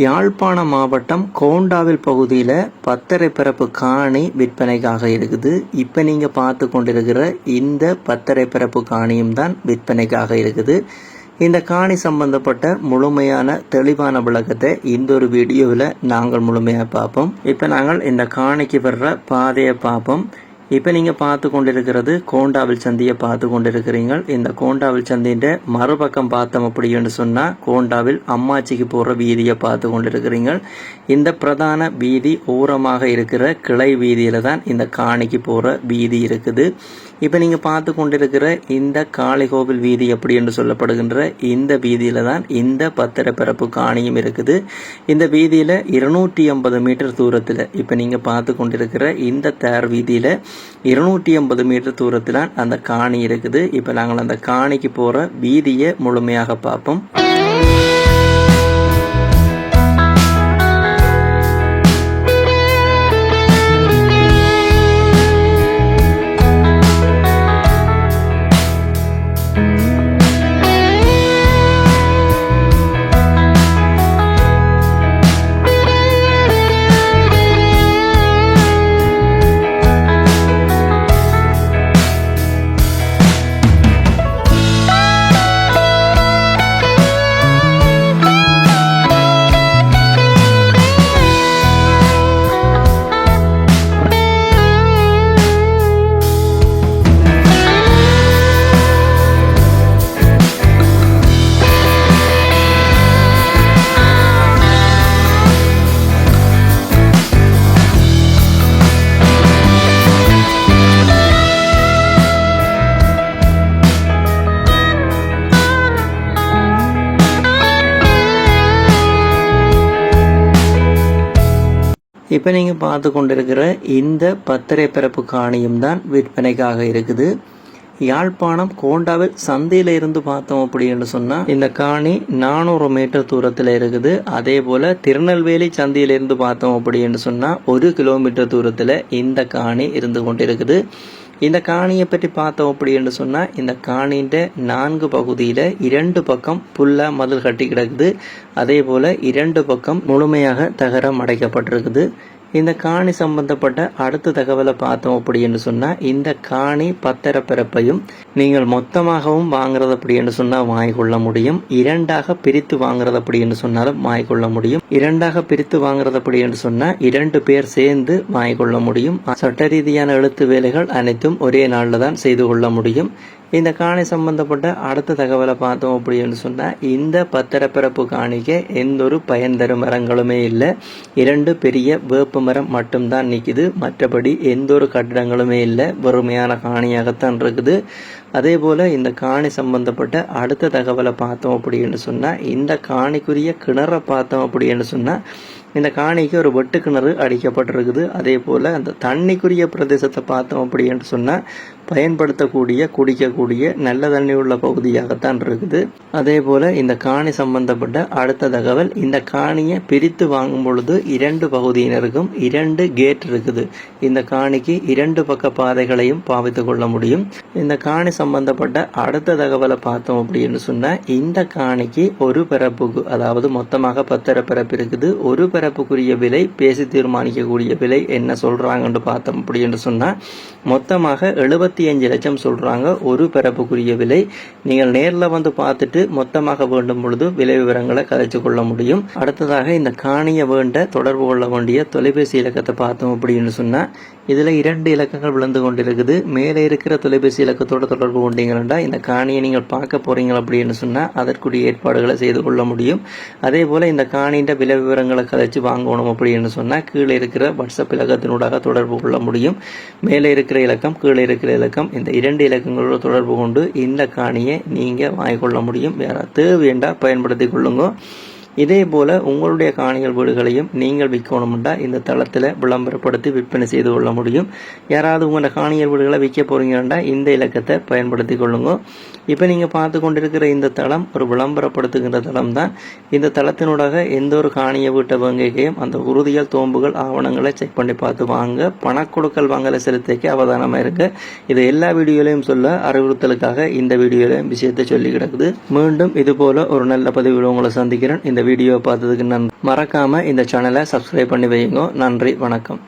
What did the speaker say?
யாழ்ப்பாண மாவட்டம் கோண்டாவில் பகுதியில் பத்தரை பிறப்பு காணி விற்பனைக்காக இருக்குது. இப்போ நீங்கள் பார்த்து கொண்டிருக்கிற இந்த பத்தரை பிறப்பு காணியும் தான் விற்பனைக்காக இருக்குது. இந்த காணி சம்பந்தப்பட்ட முழுமையான தெளிவான விளக்கத்தை இந்த ஒரு வீடியோவில் நாங்கள் முழுமையாக பார்ப்போம். இப்போ நாங்கள் இந்த காணிக்கு வர்ற பாதையை பார்ப்போம். இப்போ நீங்கள் பார்த்து கொண்டிருக்கிறது கோண்டாவில் சந்தியை பார்த்து கொண்டிருக்கிறீங்க இந்த கோண்டாவில் சந்தின்ற மறுபக்கம் பார்த்தோம் அப்படின்னு சொன்னால் கோண்டாவில் அம்மாச்சிக்கு போகிற வீதியை பார்த்து கொண்டிருக்கிறீங்க இந்த பிரதான வீதி ஓரமாக இருக்கிற கிளை வீதியில் தான் இந்த காணிக்கு போகிற வீதி இருக்குது. இப்போ நீங்கள் பார்த்து கொண்டிருக்கிற இந்த காளிகோவில் வீதி எப்படி என்று சொல்லப்படுகின்ற இந்த வீதியில் தான் இந்த பத்திர பிறப்பு காணியும் இருக்குது. இந்த வீதியில் இருநூற்றி ஐம்பது மீட்டர் தூரத்தில் இப்போ நீங்கள் பார்த்து கொண்டிருக்கிற இந்த தேர் வீதியில் இருநூற்றி ஐம்பது மீட்டர் தூரத்தில் அந்த காணி இருக்குது. இப்போ நாங்கள் அந்த காணிக்கு போகிற வீதியை முழுமையாக பார்ப்போம். இப்போ நீங்கள் பார்த்து கொண்டிருக்கிற இந்த பத்திரை பிறப்பு காணியும் தான் விற்பனைக்காக இருக்குது. யாழ்ப்பாணம் கோண்டாவில் சந்தையில் இருந்து பார்த்தோம் அப்படின்னு சொன்னால் இந்த காணி நானூறு மீட்டர் தூரத்தில் இருக்குது. அதே போல் திருநெல்வேலி சந்தையிலிருந்து பார்த்தோம் அப்படின்னு சொன்னால் ஒரு கிலோமீட்டர் தூரத்தில் இந்த காணி இருந்து கொண்டிருக்குது. இந்த காணியை பற்றி பார்த்தோம் அப்படின்னு சொன்னால் இந்த காணின்ற நான்கு பகுதியில் இரண்டு பக்கம் புல்லாக மதில் கட்டி கிடக்குது. அதே போல் இரண்டு பக்கம் முழுமையாக தகரம் அடைக்கப்பட்டிருக்குது. இந்த காணி சம்பந்தப்பட்ட அடுத்த தகவலை பார்த்தோம் அப்படின்னு சொன்னால் இந்த காணி பத்திர பிறப்பையும் நீங்கள் மொத்தமாகவும் வாங்குறது அப்படின்னு சொன்னால் வாங்கிக்கொள்ள முடியும். இரண்டாக பிரித்து வாங்குறது அப்படின்னு சொன்னாலும் வாங்கிக்கொள்ள முடியும். இரண்டாக பிரித்து வாங்குறது அப்படின்னு சொன்னால் இரண்டு பேர் சேர்ந்து வாங்கிக்கொள்ள முடியும். சட்ட ரீதியான எழுத்து வேலைகள் அனைத்தும் ஒரே நாளில் தான் செய்து கொள்ள முடியும். இந்த காணி சம்பந்தப்பட்ட அடுத்த தகவலை பார்த்தோம் அப்படின்னு சொன்னால் இந்த பத்திரப்பிறப்பு காணிக்க எந்த ஒரு பயன் தரும் மரங்களுமே இல்லை. இரண்டு பெரிய வேப்ப மரம் மட்டும்தான் நிற்கிது மற்றபடி எந்த ஒரு கட்டிடங்களுமே இல்லை. வெறுமையான காணியாகத்தான் இருக்குது. அதே போல் இந்த காணி சம்பந்தப்பட்ட அடுத்த தகவலை பார்த்தோம் அப்படின்னு சொன்னால் இந்த காணிக்குரிய கிணறை பார்த்தோம் அப்படின்னு சொன்னால் இந்த காணிக்கு ஒரு வெட்டு கிணறு அடிக்கப்பட்டிருக்குது. அதே போல் அந்த தண்ணிக்குரிய பிரதேசத்தை பார்த்தோம் அப்படின்னு சொன்னால் பயன்படுத்தக்கூடிய குடிக்கக்கூடிய நல்ல தண்ணி உள்ள பகுதியாகத்தான் இருக்குது. அதே போல் இந்த காணி சம்பந்தப்பட்ட அடுத்த தகவல் இந்த காணியை பிரித்து வாங்கும் பொழுது இரண்டு பகுதியினருக்கும் இரண்டு கேட் இருக்குது. இந்த காணிக்கு இரண்டு பக்க பாதைகளையும் பாவித்து கொள்ள முடியும். இந்த காணி சம்பந்தப்பட்ட அடுத்த தகவலை பார்த்தோம் அப்படின்னு சொன்னால் இந்த காணிக்கு ஒரு பிறப்புக்கு அதாவது மொத்தமாக பத்தரை பிறப்பு இருக்குது. ஒரு பிறப்புக்குரிய விலை பேசி தீர்மானிக்கக்கூடிய விலை என்ன சொல்கிறாங்கன்னு பார்த்தோம் அப்படின்னு சொன்னால் மொத்தமாக எழுபத்தி முப்பத்தி அஞ்சு லட்சம் சொல்கிறாங்க ஒரு பிறப்புக்குரிய விலை. நீங்கள் நேரில் வந்து பார்த்துட்டு மொத்தமாக வேண்டும் பொழுது விலை விவரங்களை கதைச்சு கொள்ள முடியும். அடுத்ததாக இந்த காணியை வேண்ட தொடர்பு கொள்ள வேண்டிய தொலைபேசி இலக்கத்தை பார்த்தோம் அப்படின்னு சொன்னால் இதில் இரண்டு இலக்கங்கள் விழுந்து கொண்டிருக்குது. மேலே இருக்கிற தொலைபேசி இலக்கத்தோட தொடர்பு கொண்டீங்கன்னா இந்த காணியை நீங்கள் பார்க்க போகிறீங்க அப்படின்னு சொன்னால் அதற்குரிய ஏற்பாடுகளை செய்து கொள்ள முடியும். அதே போல் இந்த காணின்ற விலை விவரங்களை கதைச்சு வாங்கணும் அப்படின்னு சொன்னால் கீழே இருக்கிற வாட்ஸ்அப் இலக்கத்தினூடாக தொடர்பு கொள்ள முடியும். மேலே இருக்கிற இலக்கம் கீழே இருக்கிற இலக்கம் இந்த இரண்டு இலக்கங்களோட தொடர்பு கொண்டு இந்த காணியை நீங்கள் வாங்கிக்கொள்ள முடியும். வேறு தேவையண்டா பயன்படுத்தி கொள்ளுங்க. இதே போல் உங்களுடைய காணிகள் வீடுகளையும் நீங்கள் விற்கணும்டா இந்த தளத்தில் விளம்பரப்படுத்தி விற்பனை செய்து கொள்ள முடியும். யாராவது உங்களோட காணிகள் வீடுகளை விற்க போகிறீங்கன்னா இந்த இலக்கத்தை பயன்படுத்தி கொள்ளுங்க. இப்போ நீங்கள் பார்த்து கொண்டிருக்கிற இந்த தளம் ஒரு விளம்பரப்படுத்துகின்ற தளம் தான் இந்த தளத்தினூடாக எந்த ஒரு காணிய வீட்ட வங்கிக்கையும் அந்த உறுதியல் தோம்புகள் ஆவணங்களை செக் பண்ணி பார்த்து வாங்க. பணக்கொடுக்கல் வாங்கலை செலுத்திக்க அவதானமாக இருக்கு. இது எல்லா வீடியோலையும் சொல்ல அறிவுறுத்தலுக்காக இந்த வீடியோலையும் விஷயத்தை சொல்லி கிடக்குது. மீண்டும் இது போல ஒரு நல்ல பதிவில் உங்களை சந்திக்கிறேன். இந்த வீடியோ பார்த்ததுக்கு நன்றி. மறக்காமல் இந்த சேனலை சப்ஸ்கிரைப் பண்ணி வையுங்க. நன்றி வணக்கம்.